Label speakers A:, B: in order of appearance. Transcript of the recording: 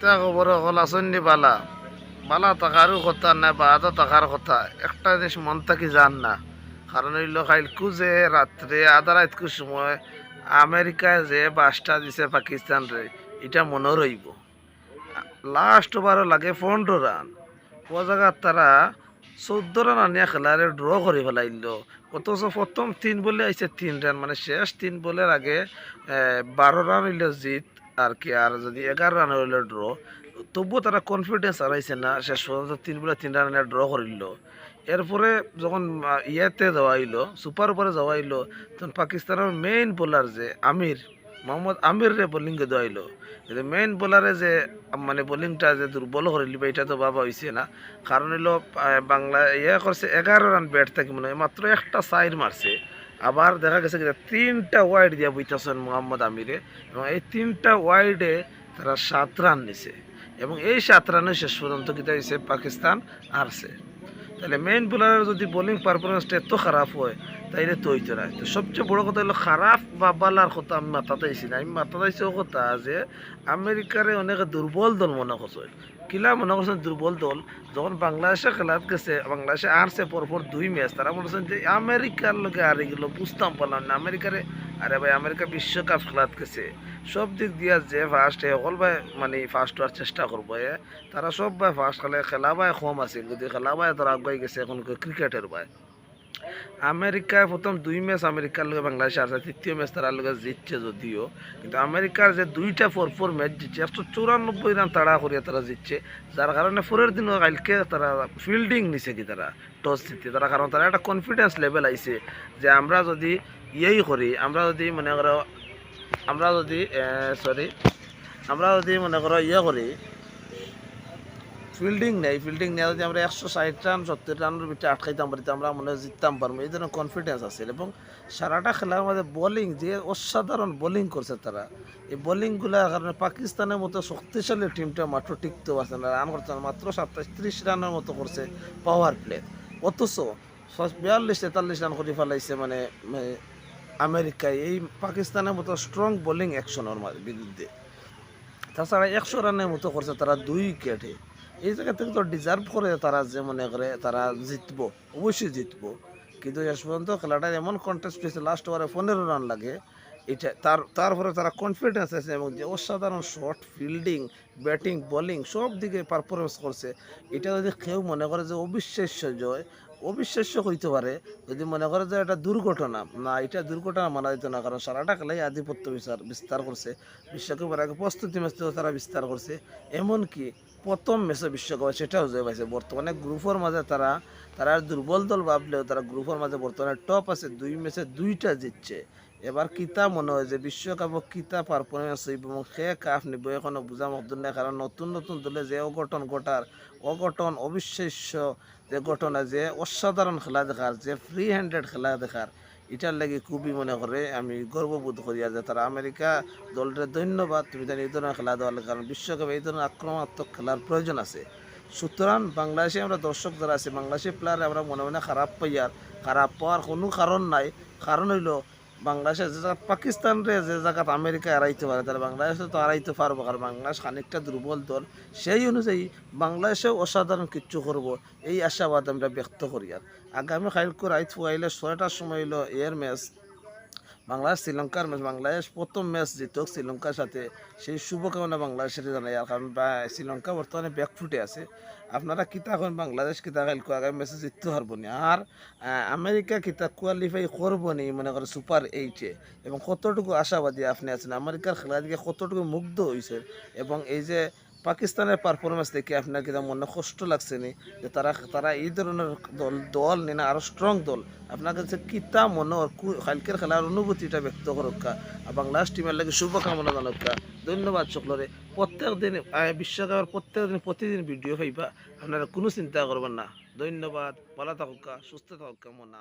A: তা খবর হল আসন্নি বালা। বালা টাকারও কথা না বা আধা টাকার কথা। একটা জিনিস মন থাকি যান না। কারণ হইল কালকু যে রাত্রে আধা রাতকু সময়। আমেরিকায় যে বাসটা দিছে পাকিস্তান রে এটা মনে রইব লাস্ট ওভারও লাগে পনেরো রান ও জায়গার তারা চৌদ্দ রান আনিয়া খেলারে ড্র করে ফেলাইল অথচ প্রথম তিন বলে আইছে তিন রান মানে শেষ তিন বলের আগে বারো রান হইল জিত। আর কি, আর যদি এগারো রান হইল ড্র তবুও তারা কনফিডেন্স হারাইছে না, শেষ পর্যন্ত তিন বলে তিন রানে ড্র করিল। এরপরে যখন ইয়েতে যাওয়া হইল সুপার উপরে যাওয়া হইল, তখন পাকিস্তানের মেইন বোলার যে আমির, মোহাম্মদ আমির রে বোলিংকে দেওয়া হইল। কিন্তু মেইন বোলারে যে মানে বোলিংটা যে দুর্বল করে বা এটা তো বাবা হইছে না, কারণ হইল বাংলা ইয়ে করছে, এগারো রান ব্যাট থাকি মনে হয়, মাত্র একটা সাইড মারছে। আবার দেখা গেছে কি তিনটা ওয়াইড দিয়া বইতেছেন মোহাম্মদ আমিরে এবং এই তিনটা ওয়াইডে তারা সাত রান নিছে এবং এই সাত রানে শেষ পর্যন্ত কিতা হয়েছে পাকিস্তান হারছে। তাহলে মেইন বোলারের যদি বোলিং পারফরমেন্সটা এত খারাপ হয়, তাইলে তো হইতো তো সবচেয়ে বড় কথা হলো খারাপ বা বালার কথা আমি মাথাতে আইছি না। আমি মাথাতে আইছি ও কথা যে আমেরিকারে অনেক দুর্বল দল মনে করছে। কিলা মনে করছেন দুর্বল দল, যখন বাংলাদেশে খেলাত গেছে, বাংলাদেশে আরছে পরপর দুই ম্যাচ তারা মনে করছেন যে আমেরিকার লোকে আর এগুলো বুঝতাম পারলাম না। আমেরিকারে, আরে ভাই, আমেরিকা বিশ্বকাপ খেলাত গেছে। সব দিক দিয়া যে ফার্স্ট সকল ভাই মানে ফার্স্ট হওয়ার চেষ্টা করব, এ। তারা সব ভাই ফার্স্ট খেলে, খেলা ভাই কম আছে, যদি খেলা ভাই তারা আগুয়াই গেছে এখন ক্রিকেটের ভাই। আমেরিকায় প্রথম দুই ম্যাচ আমেরিকার লোকে বাংলাদেশে আসে তৃতীয় ম্যাচ তারা লোকে জিতছে যদিও। কিন্তু আমেরিকার যে দুইটা ফোর ফোর ম্যাচ জিতছে, একশো চৌরানব্বই রান তাড়া করিয়া তারা জিতছে, যার কারণে পরের দিনও কালকে তারা ফিল্ডিং নিছে কি তারা টস জিতে তারা কারণ তারা একটা কনফিডেন্স লেভেল আইছে যে আমরা যদি ইয়েই করি, আমরা যদি মনে করো, আমরা যদি সরি আমরা যদি মনে করো ইয়ে করি ফিল্ডিং নেই ফিল্ডিং নেই, যদি আমরা একশো ষাট রান, সত্তর রানের ভিতরে আটকাইতাম পারি আমরা মনে হয় জিততাম পারব। এই ধরনের কনফিডেন্স আছে। এবং সারাটা খেলার মধ্যে বোলিং যে অসাধারণ বোলিং করছে তারা, এই বোলিংগুলোর কারণে পাকিস্তানের মতো শক্তিশালী টিমটা মাত্র টিকতে পারছে না। রান করছে না, মাত্র সাতাশ ত্রিশ রানের মতো করছে পাওয়ার প্লে অথচ বিয়াল্লিশ, তেতাল্লিশ রান করে ফেলাইছে মানে মানে আমেরিকায়। এই পাকিস্তানের মতো স্ট্রং বোলিং অ্যাকশনের বিরুদ্ধে। তাছাড়া একশো রানের মতো করছে তারা দুই উইকেটে এই জায়গা থেকে তো ডিজার্ভ করে তারা যে মনে করে তারা জিতবো, অবশ্যই জিতবো। কিন্তু শেষ পর্যন্ত খেলাটা এমন কন্টেস্ট হয়েছে লাস্ট ওভারে পনেরো রান লাগে। এটা তার, তারপরে তারা কনফিডেন্স আছে এবং যে অসাধারণ শর্ট ফিল্ডিং ব্যাটিং বোলিং সব দিকে পারফরমেন্স করছে। এটা যদি কেউ মনে করে যে অবিশ্বাস্য জয় অবিশ্বাস্য হইতে পারে। যদি মনে করে যে এটা দুর্ঘটনা, না, এটা দুর্ঘটনা মানা যেত না, কারণ সারাটা খেলাই আধিপত্য বিচার, বিস্তার করছে। বিশ্বকাপের আগে প্রস্তুতি ম্যাচ তারা বিস্তার করছে। এমনকি প্রথম ম্যাচে বিশ্বকাপ সেটাও জয় পাইছে। বর্তমানে গ্রুপের মাঝে তারা তারা দুর্বল দল ভাবলেও তারা গ্রুপের মাঝে বর্তমানে টপ আছে। দুই ম্যাচে দুইটা জিতছে। এবার কিতা মনে হয় যে বিশ্বকাপ কিতা পারফরমেন্স হইব এবং সে কাপ নিব এখনও বোঝা মতন নাই কারণ নতুন নতুন দলে যে অঘটন ঘটার অঘটন অবিশ্বাস্য যে ঘটনা, যে অসাধারণ খেলা দেখার যে ফ্রি হ্যান্ডেড খেলা দেখার এটার লাগে খুবই মনে করে আমি গর্ববোধ করি আর যে তারা আমেরিকা দলটার ধন্যবাদ, তুমি জানি এই ধরনের খেলা দেওয়ার কারণ বিশ্বকাপে এই ধরনের আক্রমণাত্মক খেলার প্রয়োজন আছে। সুতরাং বাংলাদেশে আমরা দর্শক যারা আছে, বাংলাদেশি প্লেয়ার আমরা মনে মনে খারাপ পাই আর খারাপ পাওয়ার কোনো কারণ নাই কারণ হইল বাংলাদেশে যে জায়গা পাকিস্তানরে যে জায়গা আমেরিকা এড়াইতে পারে, তাহলে বাংলাদেশে তো এড়াইতে পারব। কারণ বাংলাদেশ খানিকটা দুর্বল দল, সেই অনুযায়ী বাংলাদেশেও অসাধারণ কিচ্ছু করব, এই আশাবাদ আমরা ব্যক্ত করি। আর আগামী কালকে রাইত ফুয়াইলে ছয়টার সময় এলো এর ম্যাচ বাংলাদেশ শ্রীলঙ্কার ম্যাচ, বাংলাদেশ প্রথম ম্যাচ জিতক শ্রীলঙ্কার সাথে, সেই শুভকামনা বাংলাদেশের জানাই। আর কারণ শ্রীলঙ্কা বর্তমানে ব্যাকফুটে আছে। আপনারা কিতা এখন বাংলাদেশ কিতা কালকে আগামী ম্যাচে জিততে পারব না? আর আমেরিকা কিতা কোয়ালিফাই করব নি, মনে করে সুপার এইটে এবং কতটুকু আশাবাদী আপনি আছেন? আমেরিকার খেলা দিকে কতটুকু মুগ্ধ হয়েছে এবং এই যে পাকিস্তানের পারফরমেন্স দেখে আপনার কিনা মনে কষ্ট লাগছে নি, যে তারা তারা এই ধরনের দল দল নিয়ে আরও স্ট্রং দল। আপনার কাছে কিতা মনে কালকের খেলার অনুভূতিটা ব্যক্ত করক্কা আর বাংলাদেশ টিমের লাগে শুভকামনা জানক্কা ধন্যবাদ সকলরে। প্রত্যেক দিন বিশ্বকাপের প্রত্যেক দিন, প্রতিদিন ভিডিও পাইবা আপনারা কোনো চিন্তা করবেন না। ধন্যবাদ। ভালো থাকুকা সুস্থ থাকুকা মনে না